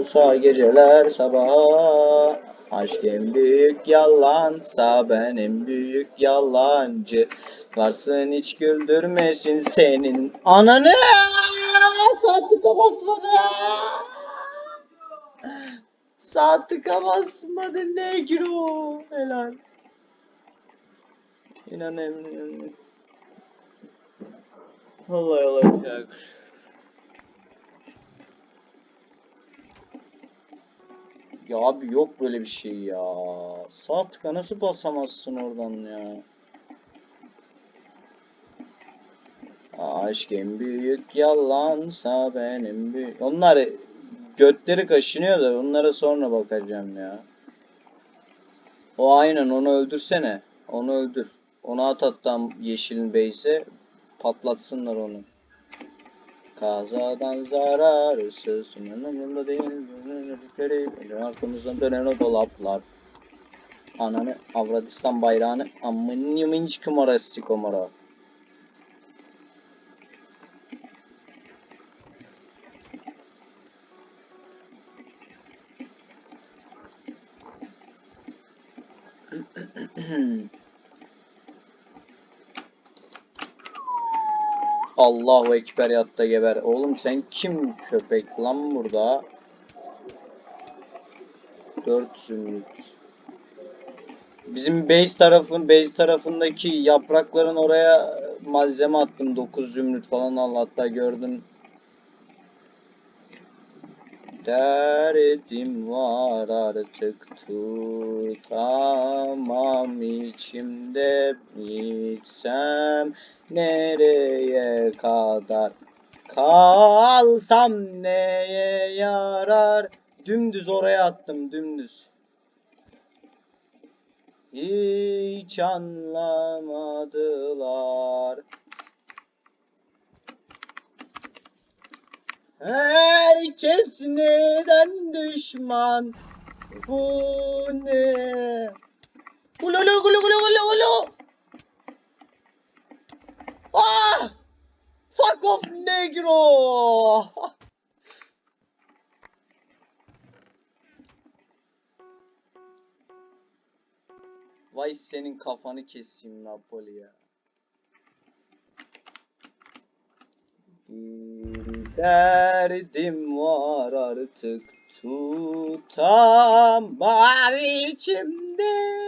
olsa geceler sabaha. Aşk en büyük yalansa ben en büyük yalancı. Varsın hiç güldürmesin senin ananı. Saat basmadı. Saat basmadı negro Helal. İnanamıyorum Vallahi olacak Ya abi yok böyle bir şey ya. Sağ tıka nasıl basamazsın oradan ya? Aşk en büyük yalansa benim büyük... Onlar götleri kaşınıyor da onlara sonra bakacağım ya. O aynen onu öldürsene. Onu öldür. Onu at attan yeşilin base'e patlatsınlar onu. Kazadan zararsız inanımında değil. Arkamızdan dönen o dolaplar. Ananı Avradistan bayrağını amınımın çıkımara sikomara Allahu Ekber yatta geber. Oğlum sen kim köpek lan burada? Dört zümrüt. Bizim base tarafın base tarafındaki yaprakların oraya malzeme attım. 9 zümrüt falan al hatta gördün. Derdim var artık tutamam. İçimde gitsem nereye kadar kalsam neye yarar? Dümdüz oraya attım dümdüz. Hiç anlamadılar Herkes neden düşman? Bu ne? Ulu ulu ulu ulu ulu ulu. Ah! Fuck off negro! Vay senin kafanı keseyim Napoli ya. Bir derdim var artık tutamam içimde.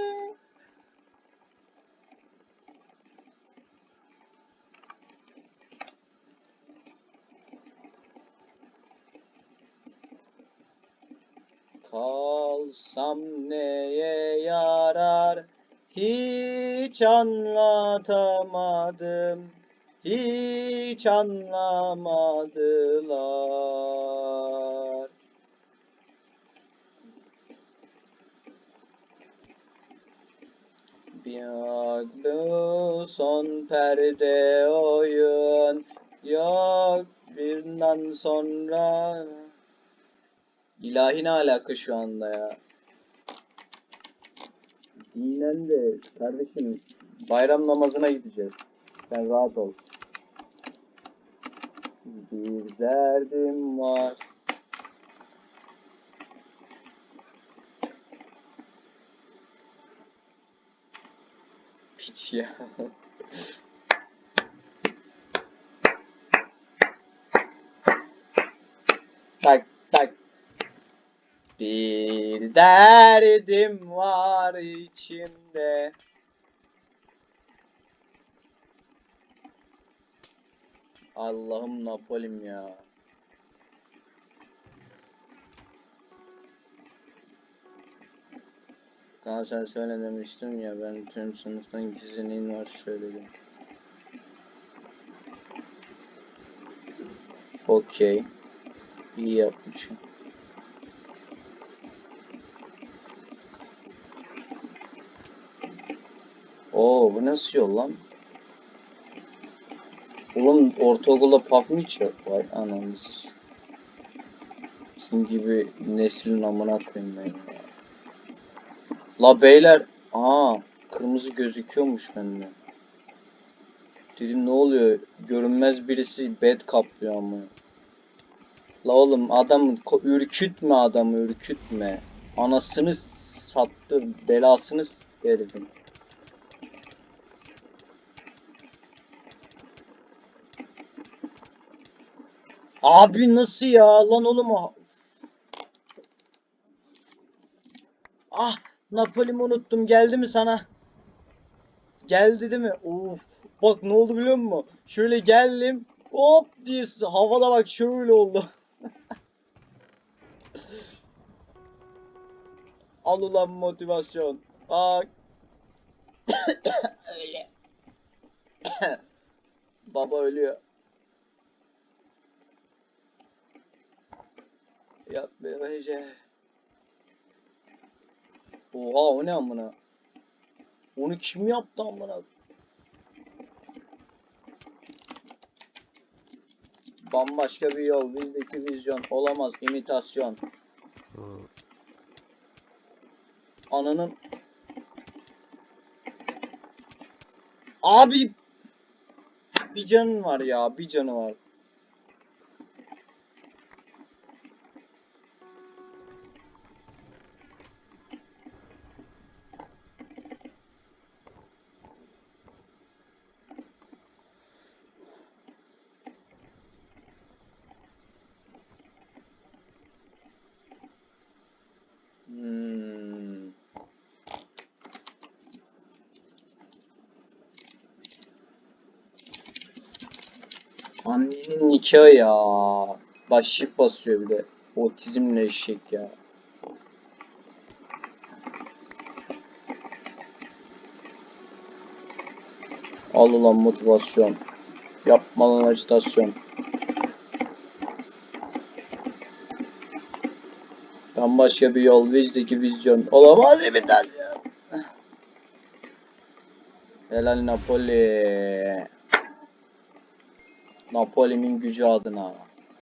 Kalsam neye yarar hiç anlatamadım. Hiç anlamadılar. Bir aklı son perde oyun yok birinden sonra İlahi ne alaka şu anda ya? Dinen de kardeşim bayram namazına gideceğiz. Sen rahat ol. Bir derdim var. Piç ya. tak tak. Bir derdim var içimde. Allah'ım Napolim ya. Kaan sen söyle demiştim ya ben tüm sınıftan gizli neyin var söyledim. Okey. İyi yapmışım. Oo bu nasıl yol lan? Oğlum ortaokulda paf mı içiyor? Vay anamız. Kim gibi neslin amına koyayım ben ya. La beyler. Aa kırmızı gözüküyormuş bende. Dedim ne oluyor? Görünmez birisi bed kaplıyor ama. La oğlum adam ürkütme adamı ürkütme. Anasını sattı belasını herifin. Abi nasıl ya lan oğlum o. Ah Napoli'mi unuttum geldi mi sana? Geldi değil mi? Of. Bak ne oldu biliyor musun? Şöyle geldim. Hop diye havada bak şöyle oldu. Al ulan motivasyon. Bak. Öyle. Baba ölüyor. Yap bir önce. Oha o ne amına? Onu kim yaptı amına? Bambaşka bir yol, bizdeki vizyon olamaz, imitasyon. Ananın Abi bir canın var ya, bir canı var. Hmm. Nikahı ya. Baş shift basıyor bir de. Otizmle eşek ya. Al ulan motivasyon. Yapma lan ajitasyon. Bambaşka bir yol, bizdeki vizyon. Olamaz imitasyon. Helal Napoli. Napoli'nin gücü adına.